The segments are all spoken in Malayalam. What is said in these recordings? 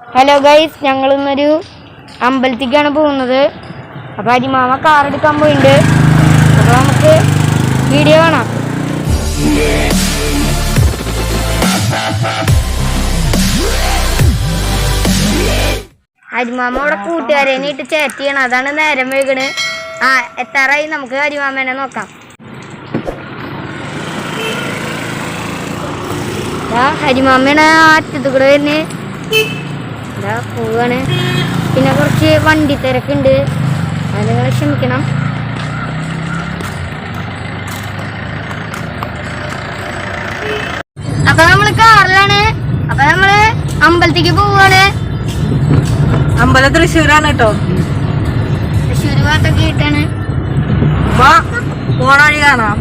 ഹലോ ഗൈസ് ഞങ്ങൾ ഇന്നൊരു അമ്പലത്തേക്കാണ് പോകുന്നത്. അപ്പോൾ അരിമാമ കാർ എടുക്കാൻ പോയിട്ടുണ്ട് അപ്പോൾ നമുക്ക് വീഡിയോ കാണാം. അരിമാമ അവിടെ കൂട്ടുകാരെ ഇട്ട് ചേറ്റ് അതാണ് നേരം വൈകണ്. ആ എത്താറായി. നമുക്ക് അരിമാമേനെ നോക്കാം. ദാ ഹരിമാമയാണ് ആ അറ്റത്ത് കൂടെ വരുന്നത് ഇതാ പോവാണ്? പിന്നെ കുറച്ച് വണ്ടി തിരക്കുണ്ട്. അത് നിങ്ങൾ ക്ഷമിക്കണം. അപ്പൊ നമ്മൾ കാറിലാണ്. അപ്പൊ നമ്മൾ അമ്പലത്തേക്ക് പോവാണ്. അമ്പലം തൃശ്ശൂരാണ് കേട്ടോ. തൃശ്ശൂർ ഭാഗത്തൊക്കെ ആയിട്ടാണ്. വാ പോണ വഴി കാണാം.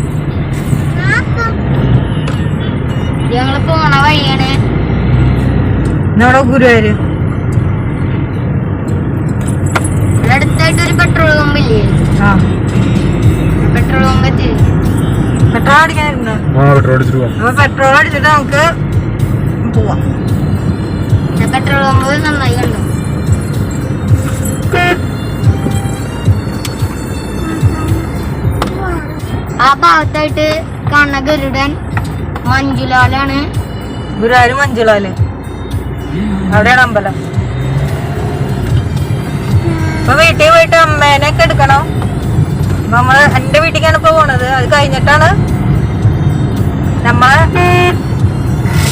ഞങ്ങൾ പോണ വഴിയാണ്. നമ്മുടെ ഗുരുവായൂര് ഇവിടെ അടുത്തായിട്ട് ഒരു പെട്രോൾ പമ്പ് ഇല്ലേ? ആ. പെട്രോൾ പമ്പ് പെട്രോൾ അടിക്കാനിരുന്നു ആ പെട്രോൾ അടിച്ചിട്ട് പോവാം. പെട്രോൾ അടിച്ചിട്ട് നമുക്ക് പോവാം. പെട്രോൾ പമ്പ് നന്നായി കണ്ടു? ആ ഭാഗത്തായിട്ട് കാണുന്ന ഗരുഡൻ മഞ്ജുലാലാണ്. ഗുരുവായൂർ മഞ്ജുലാൽ. അവിടെയാണ് അമ്പലം. ഇപ്പൊ വീട്ടിൽ പോയിട്ട് അമ്മേനെ ഒക്കെ എടുക്കണം. അപ്പൊ നമ്മൾ എന്റെ വീട്ടിലേക്കാണ് ഇപ്പൊ പോണത്. അത് കഴിഞ്ഞിട്ടാണ് നമ്മൾ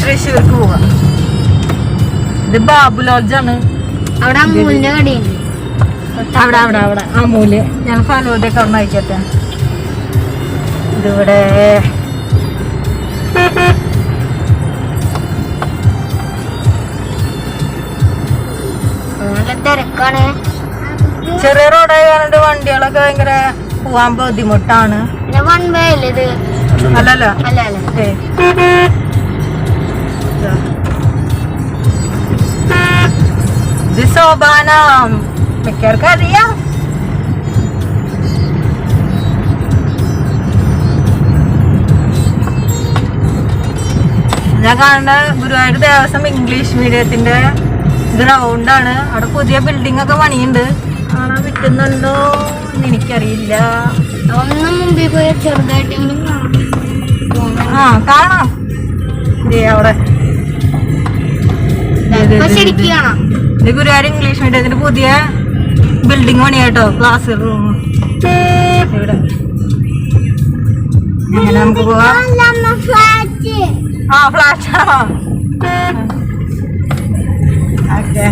തൃശ്ശൂർക്ക് പോവാ. ഇത് ബാബു ലോഡ്ജാണ് അവിടെ അമ്മൂലിന്റെ കടയുണ്ട്. അവിടെ അവിടെ അവിടെ. അമൂൽ. ഞാൻ ഫലൂദൊക്കെ അവിടെ അയച്ചോട്ടെ ഇതിവിടെ തിരക്കാണ്. ചെറിയ റോഡായ കാരണം വണ്ടികളൊക്കെ ഭയങ്കര പോവാൻ ബുദ്ധിമുട്ടാണ്. വൺ വേ അല്ലേ ഇത്? അല്ലല്ല. ഇത് സോപാന മിക്കവർക്കും അറിയാം. ഞാൻ കാണുന്ന ഗുരുവായൂർ ദേവസ്വം ഇംഗ്ലീഷ് മീഡിയത്തിന്റെ ഗ്രൗണ്ടാണ് അവിടെ പുതിയ ബിൽഡിംഗ് ഒക്കെ പണിയുണ്ട് പറ്റുന്നുണ്ടോ എന്ന് എനിക്കറിയില്ല. ഒന്നും മുമ്പിൽ പോയി ചെറുതായിട്ടെങ്കിലും ആ കാണാം. അവിടെ ഇത് ഗുരുവായൂർ ഇംഗ്ലീഷ് മീഡിയത്തിന്റെ പുതിയ ബിൽഡിംഗ് പണിയാട്ടോ ക്ലാസ് റൂം ഇവിടെ. എങ്ങനെ നമുക്ക് പോവാം. ആ ഫ്ലാറ്റ് ഓക്കെ.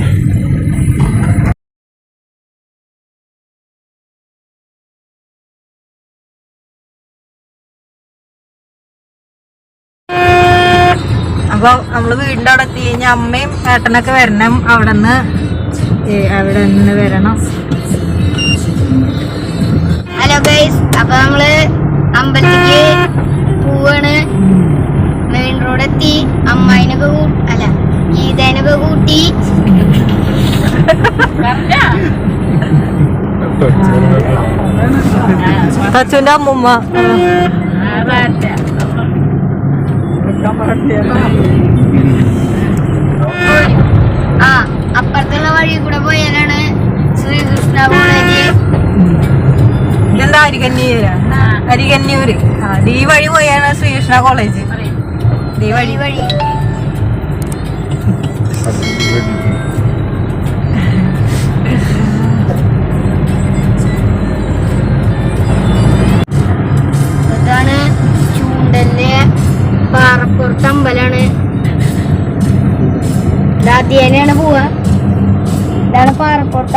അപ്പൊ നമ്മൾ വീടിന്റെ അവിടെ എത്തി കഴിഞ്ഞാൽ അമ്മയും ഏട്ടനൊക്കെ വരണം അവിടെ നിന്ന് അവിടെ നിന്ന് വരണം ഹലോ ഗൈസ് അപ്പൊ നമ്മൾ അമ്പലത്തിക്ക് പോവാണ് മെയിൻ റോഡ് എത്തി അമ്മായിനൊക്കെ അല്ല ഗീതേനൊക്കെ കൂട്ടി തച്ചുന്റെ അമ്മുമ്മ ആ അപ്പുറത്തുള്ള വഴി കൂടെ പോയാലാണ് ശ്രീകൃഷ്ണ കോളേജ് ഇതെന്താ അരികന്നൂര്? അരികന്നൂര്. ആ ഈ വഴി പോയാണ് ശ്രീകൃഷ്ണ കോളേജ്. ഈ വഴി. വഴി. ഇതാണ് പാറപ്പുറത്ത്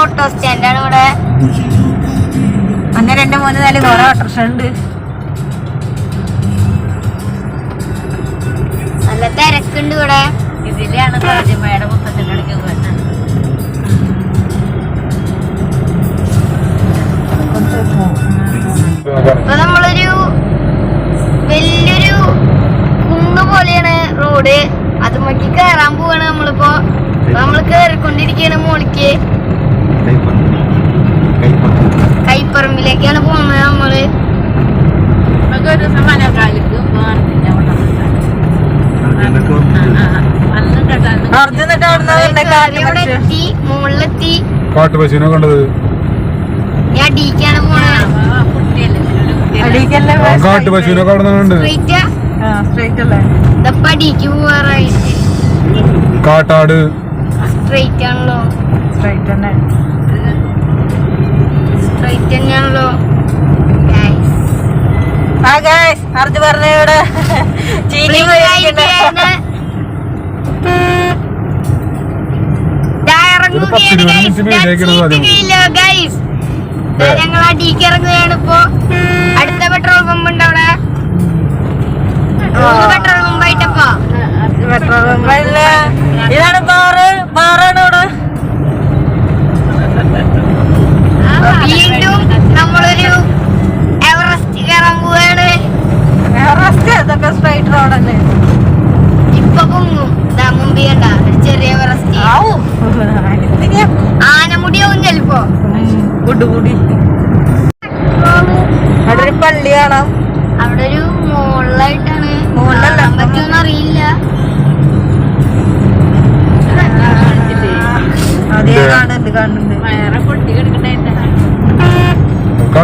ഓട്ടോ സ്റ്റാൻഡാണ് ഇവിടെ. അങ്ങനെ രണ്ട് മൂന്ന് നാല് കുറെ ഓട്ടർഷ ഉണ്ട് നല്ല തിരക്കുണ്ട് ഇവിടെ. ഇതിലാണ് ഫാത്തിമയുടെ മുത്തച്ഛന്റെ വരുന്നത് ഇപ്പൊ നമ്മളൊരു വലിയൊരു കുന്ന് പോലെയാണ് റോഡ്. അതുമൊക്കെ കയറാൻ പോവാണ് നമ്മളിപ്പോ. നമ്മൾ നമ്മൾ കേറിക്കൊണ്ടിരിക്കുകയാണ് മോളിക്ക്. കൈപ്പറമ്പിലേക്കാണ് പോകുന്നത് നമ്മൾ. നമുക്ക് ഒരു ദിവസം മലക്കാലിക്ക് മുകളിലെത്തി. കാട്ടുപശുവിനെ കണ്ടത്? ഞാൻ അടിക്കാണ് പോണത് കാട്ടുപശുവിനെ കാണുന്നുണ്ട്. സ്ട്രൈറ്റ് സ്ട്രൈറ്റ് അല്ലേ? ഇതപ്പ അടിക്ക് പോവാറായിട്ട്. കാട്ടാട്. സ്ട്രൈറ്റ് ആണല്ലോ. സ്ട്രൈറ്റ് തന്നെ. സ്ട്രൈറ്റ് തന്നെയാണല്ലോ അർജ് പറഞ്ഞോട് ഇവിടെ. ചീനി. ഞങ്ങൾ അടിക്ക് ഇറങ്ങുകയാണ് ഇപ്പോ. അടുത്ത പെട്രോൾ പമ്പ് ഉണ്ട് അവിടെ. പെട്രോൾ പമ്പ് ആയിട്ടപ്പോ പെട്രോൾ പമ്പ് ഇതാണ് ബാറ് ബാറാണ് ഇവിടെ.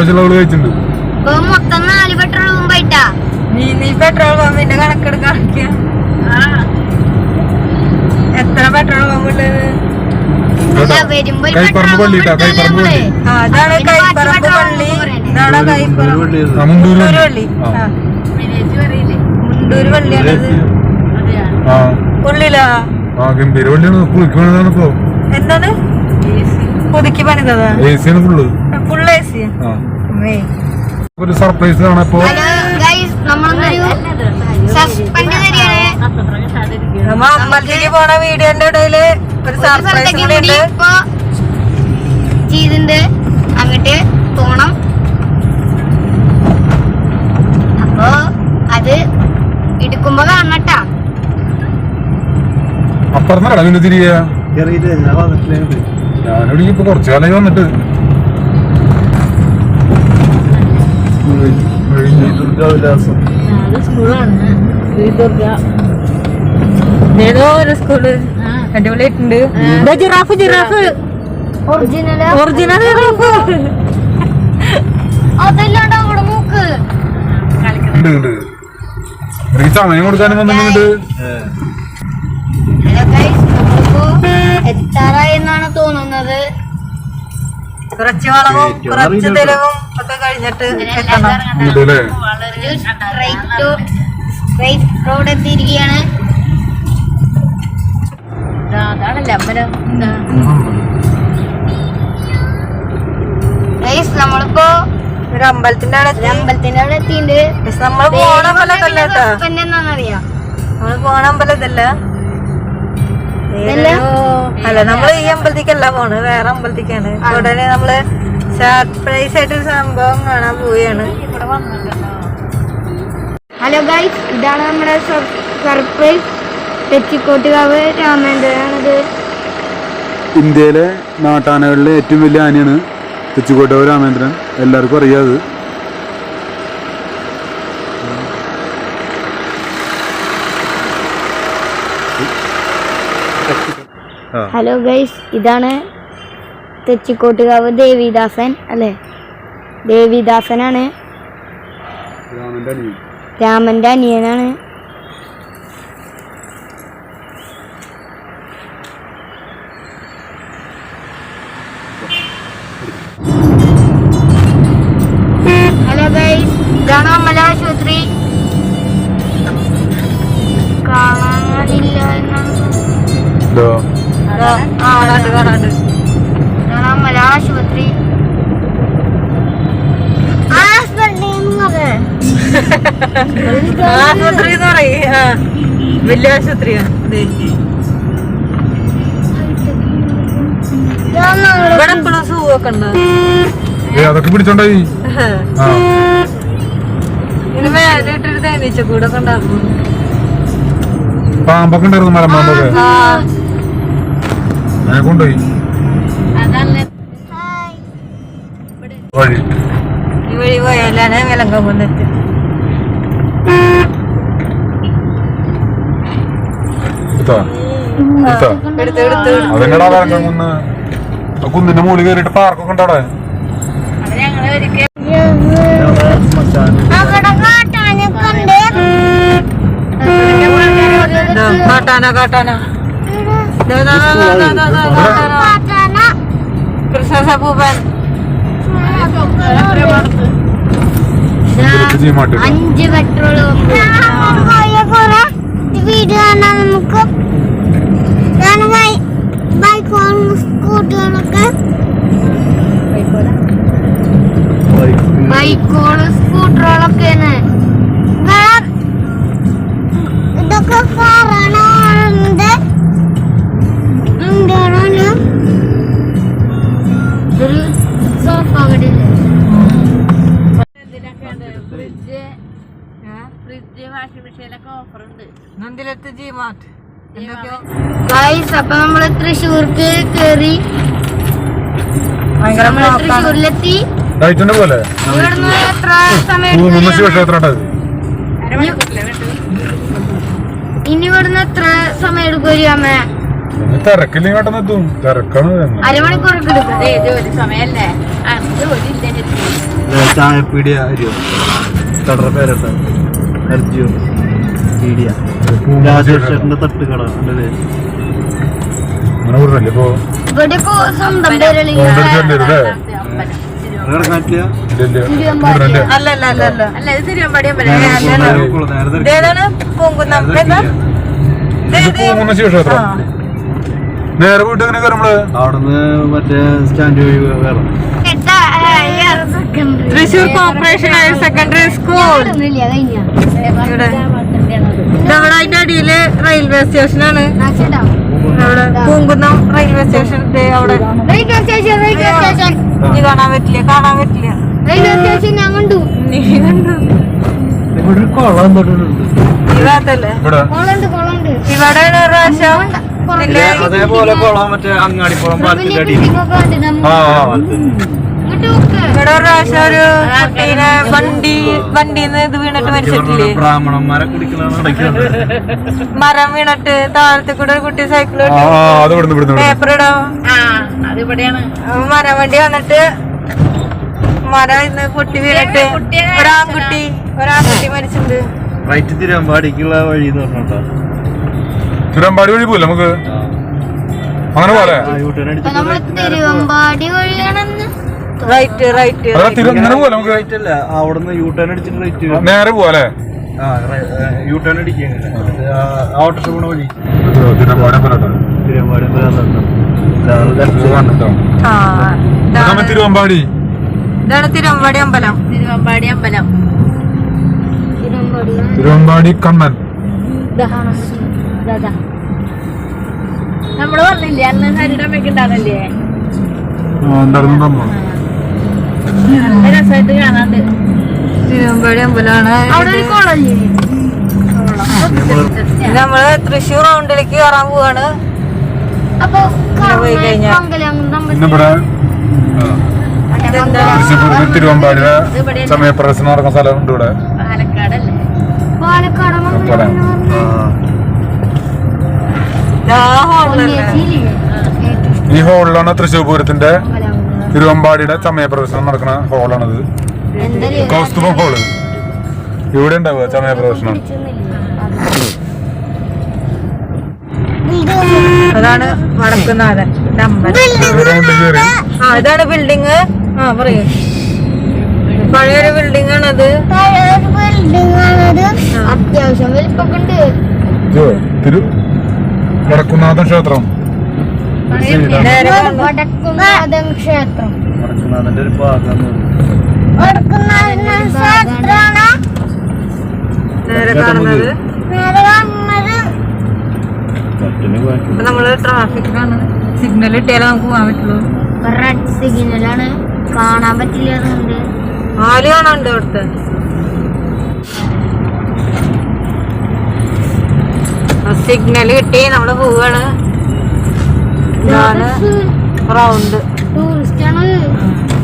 ആവശ്യമുള്ള കഴിച്ചിട്ടുണ്ട്. മൊത്തം നാല് പെട്രോൾ പമ്പായിട്ടാ നീ നീ പെട്രോൾ പമ്പിന്റെ കണക്കെടുക്ക കാണിക്കുക എത്ര പെട്രോൾ പമ്പ് ഉള്ളത്? അല്ല, വരുമ്പോ ഒരു കൈപ്പറമ്പ് petrol പള്ളി pump ഇട്ടാ എടുത്താലേ കൈപ്പറമ്പ് പള്ളി. ആ അതാണ് കൈപ്പറമ്പ് പള്ളി. ഇതാണ് കൈപ്പറമ്പ്. പള്ളി. മുണ്ടൂര് പള്ളിയാണത്. ഗംഭീര പള്ളിയാണ്. കുളിക്കണെന്നാണ് ഇപ്പൊ. എന്താണ് പുതുക്കി പണിതതാ? A C full full A C. ആ. ഒരു സർപ്രൈസ് ആണ് ഇപ്പോ നമ്മ അമ്പലത്തിലേക്ക് പോണ വീഡിയോന്റെ ഇടയിൽ ഒരു സർപ്രൈസ് ചെയ്തിണ്ട് അങ്ങോട്ട് പോണം. അപ്പോ അത് എടുക്കുമ്പോ കാണട്ടാ അപ്പുറന്നല്ല പിന്നെ തിരികെ ഞാനിവിടെ ഇപ്പൊ കുറച്ചു കാലമായി വന്നിട്ട്. ഏതോ ഒരു സ്കൂൾ. അടിപൊളിയായിട്ടുണ്ട്. ദാ giraffe giraffe. Original original giraffe. അതല്ലാണ്ട് അവിടെ നോക്ക് സമയം കൊടുക്കാനും വന്നിട്ടുണ്ട് എത്താറായി എന്നാണ് തോന്നുന്നത്. കുറച്ച് വളവും കുറച്ച് തെരുവും ഒക്കെ കഴിഞ്ഞിട്ട് എത്തണം. ഉണ്ട് അല്ലേ ഒരു സ്ട്രൈറ്റ് സ്ട്രൈറ്റ് റോഡ് എത്തിയിരിക്കുകയാണ്. ഗൈസ് നമ്മളിപ്പോ ഒരു അമ്പലത്തിന്റെ അവിടെ അമ്പലത്തിന്റെ അവിടെ എത്തിയിട്ടുണ്ട്. എത്തി നമ്മൾ പോണ അമ്പലമൊക്കെ കേട്ടോ? നമ്മൾ പോണ അമ്പലം ഇതല്ല? അല്ല നമ്മൾ ഈ അമ്പലത്തിക്കല്ല പോണ് വേറെ അമ്പലത്തിക്കാണ്. ഉടനെ നമ്മൾ സർപ്രൈസ് ആയിട്ട് ഒരു സംഭവം കാണാൻ പോവുകയാണ് ഹലോ ഗൈസ് ഇതാണ് നമ്മുടെ സർപ്രൈസ്. തെച്ചിക്കോട്ടുകാവ് രാമേന്ദ്രനാണിത്. ഇന്ത്യയിലെ നാട്ടാനകളിലെ ഏറ്റവും വലിയ ആനയാണ് തെച്ചിക്കോട്ടുകാവ് രാമേന്ദ്രൻ. എല്ലാവർക്കും അറിയാത് ഹലോ ഗൈസ് ഇതാണ് തെച്ചിക്കോട്ടുകാവ് ദേവിദാസൻ അല്ലേ? ദേവിദാസനാണ്. രാമന്റെ അനിയനാണ്. വലിയ ആശുപത്രിയാ. ദേ. ഇതാണ് നമ്മുടെ ഇവിടെ എപ്പോഴും സൂ ഒക്കെ ഉണ്ടോ അതൊക്കെ പിടിച്ചോണ്ടായി. പാമ്പൊക്കെ ഉണ്ടായിരുന്നു മലമ്പാമ്പൊക്കെ. അതിനെ കൊണ്ടുപോയി. വഴി. ഈ വഴി പോയാലാണ് വിലങ്കം വന്നിട്ട്. എടുത്താ? എടുത്താ? അതെന്നടാ വരങ്കം കുന്ന് കുന്നിന്റെ മുകളിൽ കയറിയിട്ട് പാർക്കൊക്കെ അവിടെ? ഉണ്ട്. ദാ, കാട്ടാന കാട്ടാന. ദാ, ദാ, ദാ, അപ്പൊ നമ്മൾ തൃശ്ശൂർക്ക് കേറി. നമ്മൾ. തൃശ്ശൂരിലെത്തി. പോലെ. ഇവിടുന്ന് എത്ര സമയം ഇനി ഇവിടുന്ന് എത്ര സമയം എടുക്കും ഒരു അമ്മ? ഇനി തിരക്കില്ലെങ്കിൽ പെട്ടെന്ന് എത്തും. തിരക്കാണ് വരുന്നത്. അരമണിക്കൂറൊക്കെ എടുക്കും. ജോലി സമയല്ലേ ചായപ്പീടിയ അരിയോ? കടറ പേരട്ട. അർജിയോ പീടിയ. രാജേഷേട്ടന്റെ തട്ടുകട. അല്ലേ അങ്ങനെ വിടണല്ലേ. ഇപ്പൊ പൂങ്കുന്നം. ശിവക്ഷേത്രം. നേരെ പോയിട്ട് എങ്ങനെ നമ്മൾ അവിടുന്ന് മറ്റേ സ്റ്റാൻഡ് വഴി വേറെ. Thrissur corporation higher secondary school ഇവിടെ. അതിന്റെ അടിയിൽ റെയിൽവേ സ്റ്റേഷനാണ് അവിടെ പൂങ്കുന്നം റെയിൽവേ സ്റ്റേഷൻ അവിടെ. റെയിൽവേ സ്റ്റേഷൻ റെയിൽവേ സ്റ്റേഷൻ നീ കാണാൻ പറ്റില്ല കാണാൻ പറ്റില്ല. റെയിൽവേ സ്റ്റേഷൻ ഞാൻ കണ്ടു. നീ കണ്ടു. ഇവിടെ ഒരു ഭാഗത്തല്ലേ? ഇവിടെ. ഇവിടെയാണ് ഒരു പ്രാവശ്യം അതേപോലെ കുളം മറ്റേ അങ്ങാടിക്കുളം പാലത്തിന്റെ അടിയിൽ. ആ ഇവിടെ ഒരു പ്രാവശ്യം ഒരു കുട്ടീനെ വണ്ടി വണ്ടിന്ന് ഇത് വീണിട്ട് മരിച്ചിട്ടില്ലേ? ബ്രാഹ്മണന്മാരെ മരം വീണിട്ട് താഴത്തെ കൂടെ ഒരു കുട്ടി സൈക്കിൾ. പേപ്പർ ഇടാം. മരം വണ്ടി വന്നിട്ട് മരം ഇന്ന് പൊട്ടി വീണിട്ട് ഒരാൺകുട്ടി ഒരാൺകുട്ടി മരിച്ചിട്ടുണ്ട്. റൈറ്റ് തിരുവമ്പാടിക്കുള്ള വഴി എന്ന് പറഞ്ഞോട്ടോ. തിരുവമ്പാടി വഴി പോലെ നമുക്ക്? അങ്ങനെ പോലെ തിരുവമ്പാടി വഴിയാണെന്ന് റൈറ്റ് റൈറ്റ് അതാ തിരു പോലെ നമുക്ക് റൈറ്റ് അല്ല അവിടുന്ന് ടേൺ അടിച്ചിട്ട് റൈറ്റ് നേരെ പോവാല്ലേ? ആ യൂട്ടേൺ അടിക്കുക ഓട്ടോ പോണ വഴി. തിരുവമ്പാടി. ഇതാണ് തിരുവമ്പാടി. അമ്പലം തിരുവമ്പാടി അമ്പലം തിരുവമ്പാടി കണ്ണൻ. നമ്മൾ പറഞ്ഞില്ലേ അന്ന് ഹരിയുടെ അമ്മയ്ക്ക് ഉണ്ടായിരുന്നു അമ്മ. രസമായിട്ട് കാണാണ്ട്. തിരുവമ്പാടി അമ്പലമാണ്. അവിടെ ഒരു നമ്മൾ തൃശ്ശൂർ റൗണ്ടിലേക്ക് കയറാൻ പോവാണ്. അപ്പൊ പോയി കഴിഞ്ഞാൽ തൃശ്ശൂർ സമയപ്രദർശനം നടക്കുന്ന സ്ഥലമുണ്ട് ഇവിടെ. ഈ ഹോളിലാണ് തൃശ്ശൂർ പൂരത്തിന്റെ തിരുവമ്പാടിയുടെ സമയപ്രദർശനം നടക്കുന്ന ഹോളാണിത് കൗസ്തുഭം ഹോൾ ഇവിടെ ഉണ്ടാവുക സമയപ്രദർശനം അതാണ് വടക്കുന്നാഥൻ ഇതാണ് ബിൽഡിങ് ആ പറയൂ. പഴയൊരു ബിൽഡിംഗ് ആണത്. അത്യാവശ്യം വലിപ്പൊക്കെ ഉണ്ട്. ഇത് തിരു വടക്കുന്നാഥൻ ക്ഷേത്രം. ക്ഷേത്രം. വടക്കുന്നാഥന്റെ ഒരു ഭാഗം. നമ്മൾ ട്രാഫിക്കിലാണ് സിഗ്നൽ ഇട്ടിയാലേ നമുക്ക് പോകാൻ പറ്റുള്ളൂ. റെഡ് സിഗ്നലാണ് കാണാൻ പറ്റില്ല ആൽ കാണാണ്ട് അവിടുത്തെ. സിഗ്നൽ കിട്ടി. നമ്മൾ പോവാണ്. ഇതാണ് റൗണ്ട്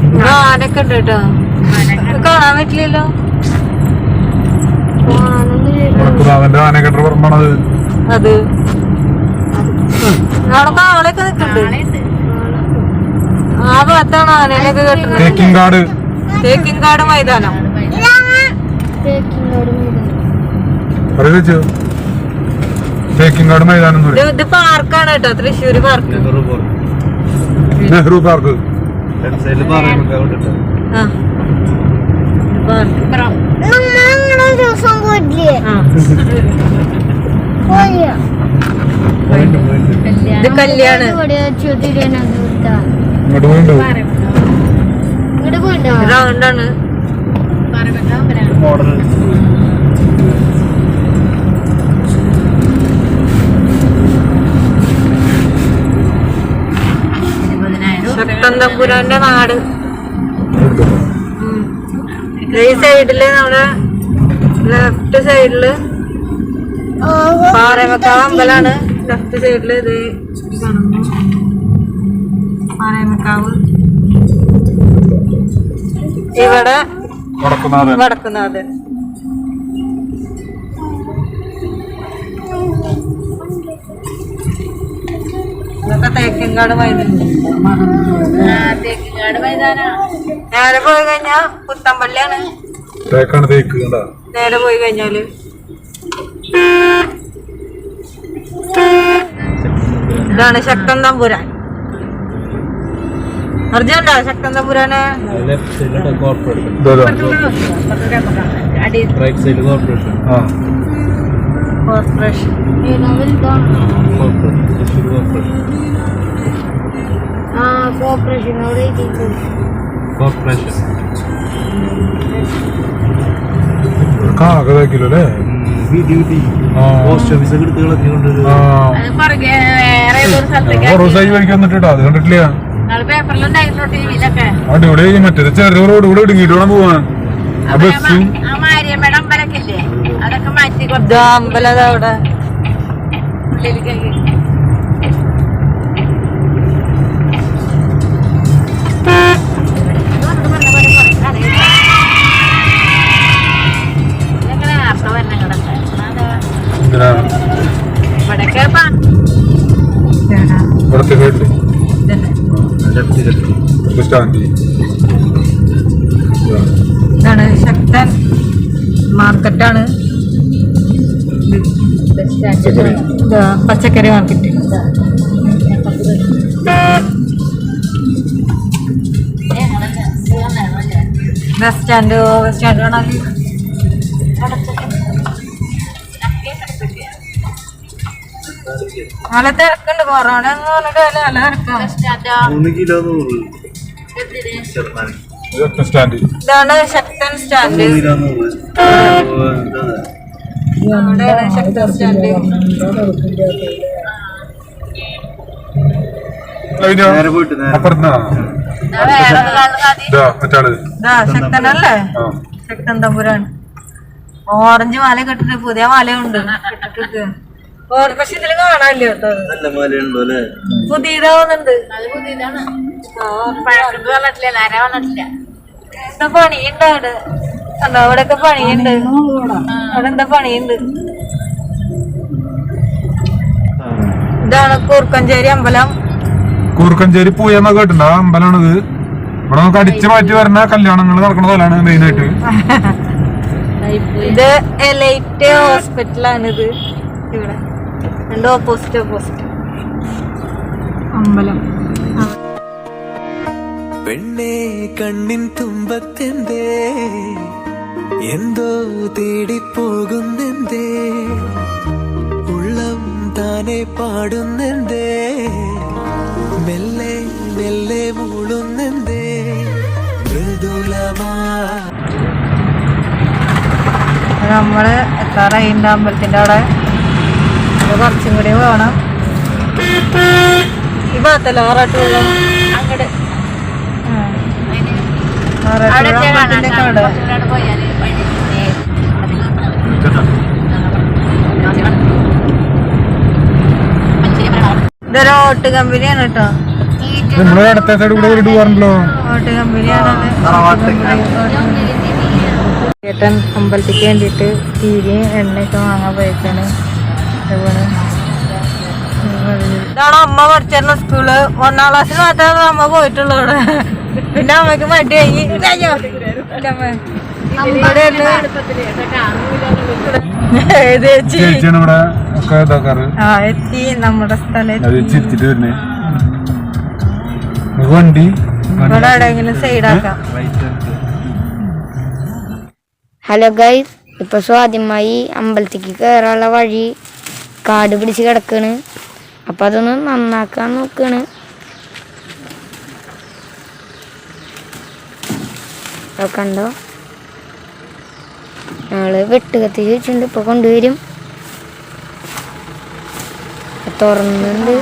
ഇവിടെ ആനൊക്കെ ഉണ്ട് കേട്ടോ. കാണാൻ പറ്റില്ലല്ലോ. അത്. അവിടെ ആളൊക്കെ നിൽക്കുന്നുണ്ട്. ആ ഭാഗത്താണ് ആനേനൊക്കെ കെട്ടുന്നത്. തേക്കിൻകാട് തേക്കിൻകാട് മൈതാനം. തേക്കിങ്ങോട് മൈതാനം ഇത് പറയും ഇത് പാർക്കാണ് കേട്ടോ. തൃശ്ശൂര് പാർക്ക്. നെഹ്റു പാർക്ക്. ആ പാർക്ക്. ഇത് കല്യാണ്. ഇങ്ങോട്ട് പോയിണ്ടോ? ഇങ്ങോട്ട് പോയിട്ടോ റൗണ്ടാണ് മോഡൽ ശക്തൻ തമ്പുരാന്റെ നാട്. ഈ സൈഡിൽ നമ്മുടെ ലെഫ്റ്റ് സൈഡിൽ പാറമക്കാവ് അമ്പലാണ്. ലെഫ്റ്റ് സൈഡിൽ ഇത് കാണുന്നു പാറമക്കാവ് ഇവിടെ വടക്കുന്നാഥൻ വടക്കുന്നാഥൻ ഇതൊക്കെ തേക്കിങ്കാട് മൈതാനം. നേരെ പോയി കഴിഞ്ഞാ പുത്തമ്പള്ളിയാണ്. തേക്കാണ് തേക്ക് നേരെ പോയി കഴിഞ്ഞാൽ. ഇതാണ് ശക്തൻ തമ്പുരാൻ അർജുണ്ടോ ശക്തൻ തമ്പുരാനെ ലെഫ്റ്റ് സൈഡിൽ കോർപ്പറേറ്റ് ഇതാ റൈറ്റ് സൈഡിൽ കോർപ്പറേഷൻ ആ കോർപ്പറേഷൻ തൃശ്ശൂർ കോർപ്പറേഷൻ ആ. കോർപ്പറേഷനോട് കോർപ്പറേഷൻ കാക്ക തേക്കില്ലോ അല്ലേ ആ. പോസ്റ്റ് വഴിക്ക് വന്നിട്ടോ അത് കണ്ടിട്ടില്ല. അടിപൊളി മറ്റേ ചെറിയ റോഡ് കൂടെ ഇടുങ്ങിട്ട് വേണം പോവാൻ. ബസ്സും അമ്പലം അവിടെ. ഇതാണ് ശക്തൻ മാർക്കറ്റാണ്. പച്ചക്കറി. Market. Bus stand bus stand വേണമെങ്കിൽ നല്ല തിരക്കുണ്ട് കൊറോണ എന്ന് പറഞ്ഞിട്ട് നല്ല തിരക്കാണ് സ്റ്റാൻഡ് ഇതാണ് ശക്തൻ സ്റ്റാൻഡ് ഇവിടെയാണ് ശക്തൻ സ്റ്റാൻഡ് ശക്തനല്ലേ ശക്തൻ ഓറഞ്ച് മാല കെട്ടിട്ട് പുതിയ മാലയുണ്ട്. കെട്ടിട്ട് പക്ഷെ ഇതിൽ കാണാനില്ല കേട്ടോ അത്. നല്ല മലയുണ്ടോ അല്ലേ? പുതിയതാവുന്നുണ്ട്. ആ, എന്താ പണിയുണ്ട് അവിടെ? കണ്ടോ അവിടെയൊക്കെ പണിയുണ്ട്. അവിടെ എന്താ പണിയുണ്ട്? ഇതാണ് കൂർക്കഞ്ചേരി അമ്പലം. കൂർക്കഞ്ചേരി കേട്ടിട്ടുണ്ട്? ആ അമ്പലാണിത് ഇവിടെ നമുക്ക് അടിച്ചു മാറ്റി വരുന്ന കല്യാണങ്ങൾ നടക്കുന്ന പോലാണ് മെയിൻ ആയിട്ട് ഇത് എലൈറ്റ് ഹോസ്പിറ്റലാണ് ഇത് ഇവിടെ. രണ്ടോ ഓപ്പോസിറ്റ് ഓപ്പോസിറ്റ് അമ്പലം. പെണ്ണേ കണ്ണിൻ തുമ്പത്തെന്തേ? എന്തോ തേടിപ്പോകുന്നെന്തേ? ഉള്ളം താനെ പാടുന്നെന്തേ? മെല്ലെ മെല്ലെ മൂളുന്നെന്തേ? മൃദുലമാ. നമ്മൾ എത്താറായി അമ്പലത്തിന്റെ അവിടെ. അപ്പൊ കുറച്ചും കൂടി വേണം. ഈ ഭാഗത്തല്ല ആറാട്ട് വെള്ളം അങ്ങോട്ട് ആറാട്ട് വെള്ളം അമ്പലത്തിന്റെ ഇതൊരു ഓട്ട് കമ്പനിയാണ് കേട്ടോ. അടുത്ത സൈഡ് കൂടെ ഒരു പോകാറുണ്ടല്ലോ ഓട്ട് കമ്പനിയാണ് ചേട്ടൻ അമ്പലത്തിക്ക് വേണ്ടിയിട്ട് തീരെയും എണ്ണയൊക്കെ വാങ്ങാൻ പോയേക്കാണ്. അതുപോലെ ഇതാണ് അമ്മ പഠിച്ചിരുന്ന സ്കൂൾ. ഒന്നാം ക്ലാസ്സിൽ മാത്രമേ അമ്മ പോയിട്ടുള്ളൂ ഇവിടെ പിന്നെ അമ്മയ്ക്ക് മടി കഴിഞ്ഞു എത്തി. നമ്മുടെ വണ്ടി ഇവിടെ എവിടെയെങ്കിലും സൈഡാക്കാം ഹലോ ഗൈസ് ഇപ്പൊ സ്വാദ്യമായി അമ്പലത്തേക്ക് കയറാനുള്ള വഴി കാട് പിടിച്ച് കിടക്കാണ്. അപ്പൊ അതൊന്ന് നന്നാക്കാൻ നോക്കാണ്. കണ്ടോ? ഞങ്ങൾ വെട്ട് കത്തി ചോദിച്ചിട്ടുണ്ട് ഇപ്പൊ കൊണ്ടുവരും. തുറന്നുണ്ട്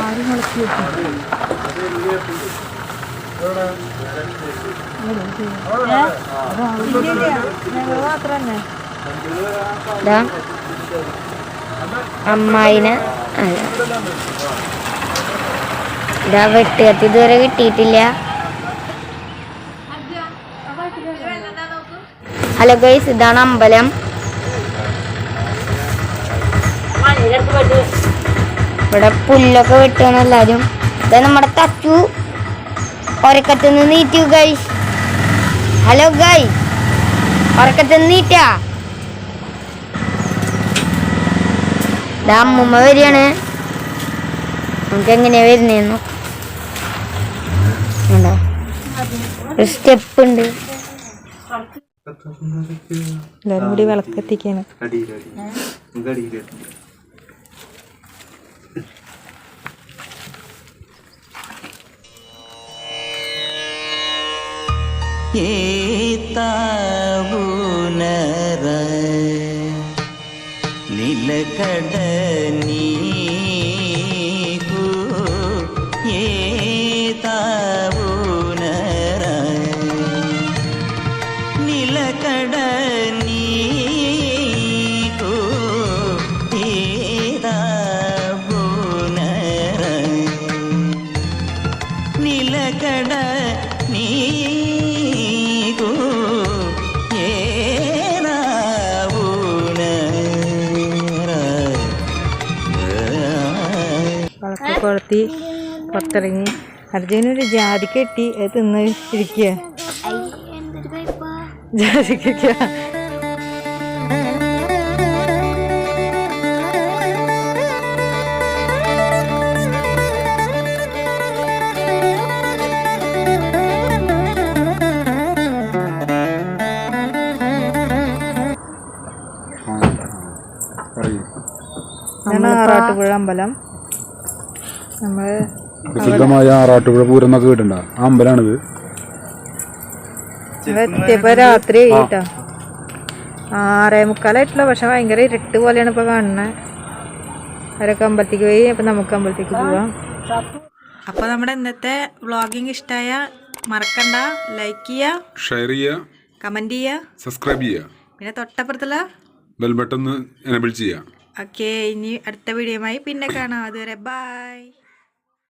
ഇതാ അമ്മായിനെ. ഇതാ വെട്ടുകത്തി ഇതുവരെ കിട്ടിയിട്ടില്ല ഹലോ ഗൈസ് ഇതാണ് അമ്പലം. ഇവിടെ പുല്ലൊക്കെ വെട്ടുകയാണ് എല്ലാരും. ഇതാ നമ്മുടെ തച്ചു ഒരക്കത്തുനിന്ന് നീറ്റു ഗൈസ് ഹലോ ഗൈസ് ഒരക്കത്തുനിന്ന് നീറ്റാ. ഇതാ അമ്മൂമ്മ വരികയാണ്. നമുക്ക് എങ്ങനെയാ വരുന്നേന്നു ഉണ്ടോ ഒരു സ്റ്റെപ്പ് ഉണ്ട്. എല്ലാവരും കൂടി വിളക്കെത്തിക്കാണ് ഏത്താവൂനര నిలకడ నీ കൊളുത്തി പുറത്തിറങ്ങി. അർജുനൊരു ജാതി കെട്ടി അത് തിന്ന് ഇരിക്കുക. ജാതിക്ക ആറാട്ടുപുഴ അമ്പലം. നമ്മൾ പ്രസിദ്ധമായ ആറാട്ടുപുഴ പൂരം എന്നൊക്കെ കേട്ടിട്ടുണ്ടോ? ആ അമ്പലാണിത്. എത്തിയപ്പോ രാത്രി കേട്ടോ ആറേ മുക്കാലായിട്ടുള്ള. പക്ഷെ ഭയങ്കര ഇരുട്ട് പോലെയാണ് ഇപ്പൊ കാണുന്നത് അവരൊക്കെ അമ്പലത്തേക്ക് പോയി. അപ്പൊ നമുക്ക് അമ്പലത്തേക്ക് പോവാം. അപ്പൊ നമ്മുടെ ഇന്നത്തെ വ്ളോഗിങ് ഇഷ്ടമായ മറക്കണ്ട. ലൈക്ക് ചെയ്യുക ഷെയർ ചെയ്യുക കമന്റ് ചെയ്യുക സബ്സ്ക്രൈബ് ചെയ്യുക പിന്നെ തൊട്ടപ്പുറത്തുള്ള ബെൽ ബട്ടൺ എനബിൾ ചെയ്യുക ഓക്കെ ഇനി അടുത്ത വീഡിയോയുമായി പിന്നെ കാണാം. അതുവരെ ബൈ.